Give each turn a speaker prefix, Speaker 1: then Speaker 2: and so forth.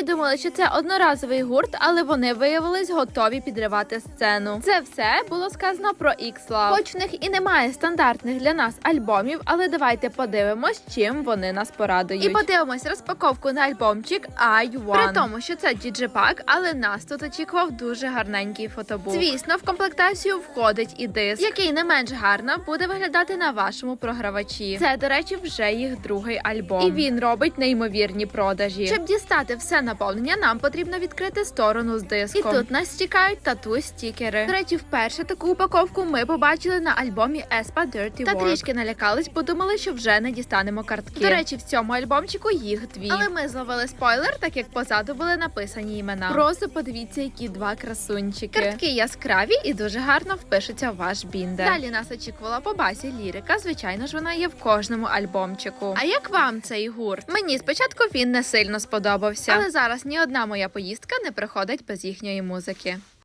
Speaker 1: Деякі думали, що це одноразовий гурт, але вони виявились готові підривати сцену. Це все було сказано про X-Love. Хоч в них і немає стандартних для нас альбомів, але давайте подивимось, чим вони нас порадують. І подивимось розпаковку на альбомчик I Want. При тому, що це діджепак, але нас тут очікував дуже гарненький фотобук. Звісно, в комплектацію входить і диск, який не менш гарно буде виглядати на вашому програвачі. Це, до речі, вже їх другий альбом. І він робить неймовірні продажі. Щоб дістати все наповнення, нам потрібно відкрити сторону з диском. І тут нас чекають тату стікери. До речі, вперше таку упаковку ми побачили на альбомі Espa Dirty Та трішки налякались, бо думали, що вже не дістанемо картки. До речі, в цьому альбомчику їх дві. Але ми зловили спойлер, так як позаду були написані імена. Просто подивіться, які два красунчики. Картки яскраві і дуже гарно впишуться в ваш біндер. Далі нас очікувала по базі лірика. Звичайно ж, вона є в кожному альбомчику. А як вам цей гурт? Мені спочатку він не сильно сподобався, але зараз ні одна моя поїздка не проходить без їхньої музики.